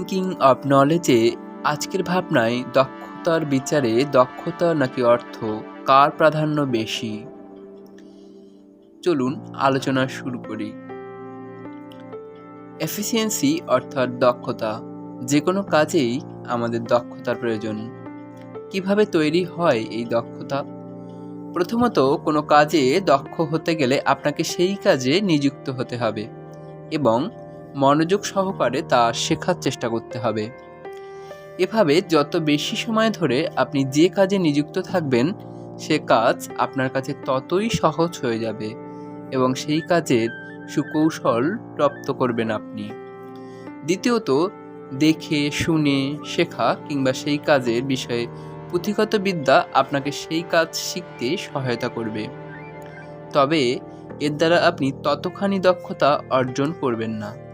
Thinking of নলেজে আজকের ভাবনায় দক্ষতার বিচারে দক্ষতা নাকি অর্থ? কার প্রাধান্য বেশি? চলুন আলোচনা শুরু করি। এফিসিয়েন্সি অর্থাৎ দক্ষতা। যে কোনো কাজেই আমাদের দক্ষতার প্রয়োজন। কীভাবে তৈরি হয় এই দক্ষতা? প্রথমত, কোনো কাজে দক্ষ হতে গেলে আপনাকে সেই কাজে নিযুক্ত হতে হবে এবং মনোযোগ সহকারে তা শেখার চেষ্টা করতে হবে। এভাবে যত বেশি সময় ধরে আপনি যে কাজে নিযুক্ত থাকবেন, সে কাজ আপনার কাছে ততই সহজ হয়ে যাবে এবং সেই কাজের সুকৌশল প্রাপ্ত করবেন আপনি। দ্বিতীয়ত, দেখে, শুনে, শেখা কিংবা সেই কাজের বিষয়ে পুঁথিগত বিদ্যা আপনাকে সেই কাজ শিখতে সহায়তা করবে। তবে এর দ্বারা আপনি ততখানি দক্ষতা অর্জন করবেন না।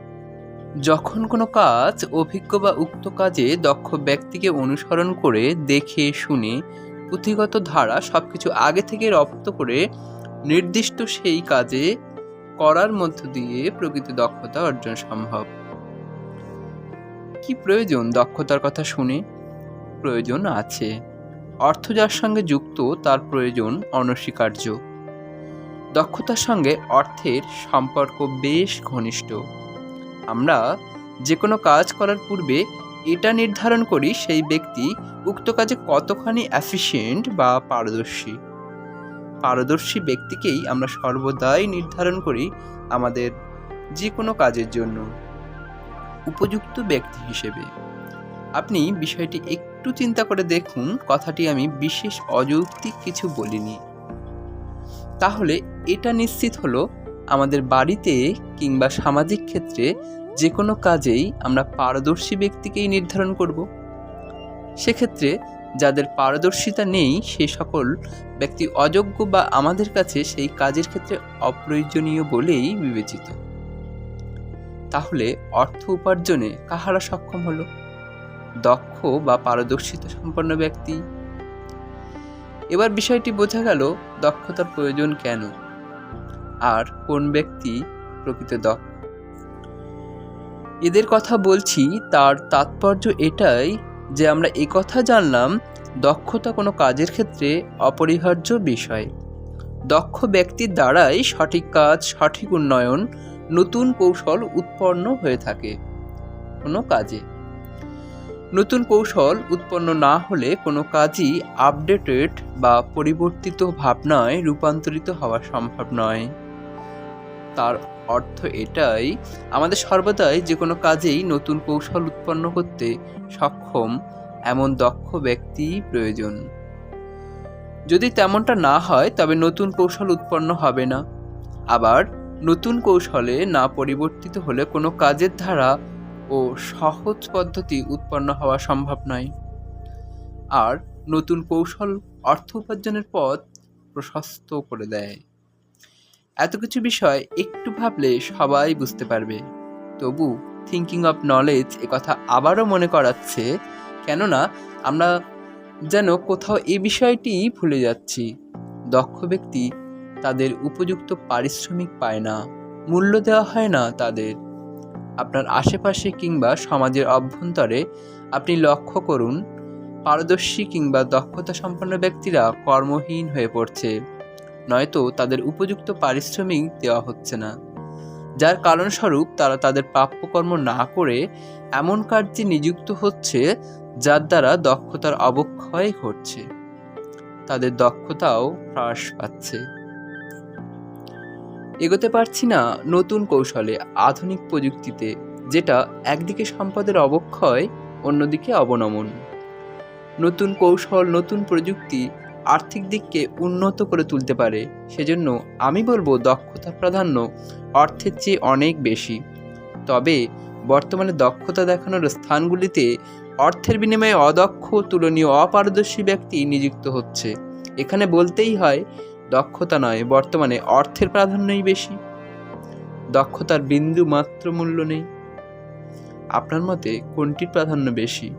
যখন কোনো কাজ, অভিজ্ঞ বা উক্ত কাজে দক্ষ ব্যক্তিকে অনুসরণ করে দেখে, শুনে পুঁথিগত ধারা সব কিছু আগে থেকে রপ্ত করে নির্দিষ্ট সেই কাজে করার মধ্য দিয়ে প্রকৃত দক্ষতা অর্জন সম্ভব। কি প্রয়োজন দক্ষতার কথা শুনে? প্রয়োজন আছে। অর্থ যার সঙ্গে যুক্ত, তার প্রয়োজন অনস্বীকার্য। দক্ষতার সঙ্গে অর্থের সম্পর্ক বেশ ঘনিষ্ঠ। আমরা যে কোনো কাজ করার পূর্বে এটা নির্ধারণ করি সেই ব্যক্তি উক্ত কাজে কতখানি অ্যাফিসিয়েন্ট বা পারদর্শী। পারদর্শী ব্যক্তিকেই আমরা সর্বদাই নির্ধারণ করি আমাদের যে কোনো কাজের জন্য। উপযুক্ত ব্যক্তি হিসেবে। আপনি বিষয়টি একটু চিন্তা করে দেখুন, কথাটি আমি বিশেষ অযৌক্তিক কিছু বলিনি। তাহলে এটা নিশ্চিত হলো আমাদের বাড়িতে কিংবা সামাজিক ক্ষেত্রে যে কোনো কাজেই আমরা পারদর্শী ব্যক্তিকেই নির্ধারণ করব। সেক্ষেত্রে যাদের পারদর্শিতা নেই, সে সকল ব্যক্তি অযোগ্য বা আমাদের কাছে সেই কাজের ক্ষেত্রে অপ্রয়োজনীয় বলেই বিবেচিত। তাহলে অর্থ উপার্জনে কাহারা সক্ষম হলো? দক্ষ বা পারদর্শিতা সম্পন্ন ব্যক্তি? এবার বিষয়টি বোঝা গেল দক্ষতার প্রয়োজন কেন? আর কোন ব্যক্তি প্রকৃত দক্ষ? এদের কথা বলছি, তার তাৎপর্য এটাই যে আমরা কথা জানলাম, দক্ষতা কোনো কাজের ক্ষেত্রে অপরিহার্য বিষয়। দক্ষ ব্যক্তির দ্বারাই সঠিক কাজ, সঠিক উন্নয়ন, নতুন কৌশল উৎপন্ন হয়ে থাকে কোনো কাজে। নতুন কৌশল উৎপন্ন না হলে কোনো কাজই আপডেটেড বা পরিবর্তিত ভাবনায় রূপান্তরিত হওয়া সম্ভব নয়। তার অর্থ এটাই, আমাদের সর্বদাই যে কোনো কাজেই নতুন কৌশল উৎপন্ন করতে সক্ষম, এমন দক্ষ ব্যক্তি প্রয়োজন। যদি তেমনটা না হয়, তবে নতুন কৌশল উৎপন্ন হবে না। আবার, নতুন কৌশলে না পরিবর্তিত হলে কোনো কাজের ধারা ও সহজ পদ্ধতি উৎপন্ন হওয়া সম্ভব নয়। আর, নতুন কৌশল অর্থ উপার্জনের পথ প্রশস্ত করে দেয়। এত কিছু বিষয় একটু ভাবলে সবাই বুঝতে পারবে। তবু থিঙ্কিং অফ নলেজ এ কথা আবারও মনে করাচ্ছে, কেননা আমরা যেন কোথাও এ বিষয়টি ভুলে যাচ্ছি। দক্ষ ব্যক্তি তাদের উপযুক্ত পারিশ্রমিক পায় না, মূল্য দেওয়া হয় না তাদের। আপনার আশেপাশে কিংবা সমাজের অভ্যন্তরে আপনি লক্ষ্য করুন, পারদর্শী কিংবা দক্ষতা সম্পন্ন ব্যক্তিরা কর্মহীন হয়ে পড়ছে। নয়তো তাদের উপযুক্ত পারিশ্রমিক দেওয়া হচ্ছে না। যার কারণস্বরূপ তারা তাদের প্রাপ্যকর্ম না করে এমন কার্যে নিযুক্ত হচ্ছে, যার দ্বারা দক্ষতার অবক্ষয় ঘটছে। তাদের দক্ষতাও হ্রাস পাচ্ছে। এগোতে পারছি না নতুন কৌশলে আধুনিক প্রযুক্তিতে, যেটা একদিকে সম্পদের অবক্ষয়, অন্যদিকে অবনমন। নতুন কৌশল, নতুন প্রযুক্তি আর্থিক দিককে উন্নত করে তুলতে পারে। সেজন্য আমি বলব দক্ষতা প্রাধান্য অর্থের চেয়ে অনেক বেশি। তবে বর্তমানে দক্ষতা দেখানোর স্থানগুলিতে অর্থের বিনিময়ে অদক্ষ, তুলনীয়, অপারদর্শী ব্যক্তি নিযুক্ত হচ্ছে। এখানে বলতেই হয়, দক্ষতা নয়, বর্তমানে অর্থের প্রাধান্যই বেশি। দক্ষতার বিন্দু মাত্র মূল্য নেই। আপনার মতে কোনটির প্রাধান্য বেশি,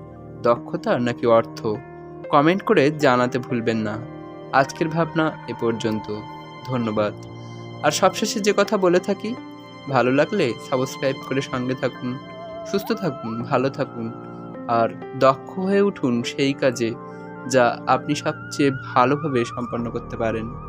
দক্ষতা নাকি অর্থ? কমেন্ট করে জানাতে ভুলবেন না। আজকের ভাবনা এ পর্যন্ত। ধন্যবাদ। আর সবশেষে যে কথা বলে থাকি, ভালো লাগলে সাবস্ক্রাইব করে সঙ্গে থাকুন, সুস্থ থাকুন, ভালো থাকুন, আর দক্ষ হয়ে উঠুন সেই কাজে যা আপনি সবচেয়ে ভালোভাবে সম্পন্ন করতে পারেন।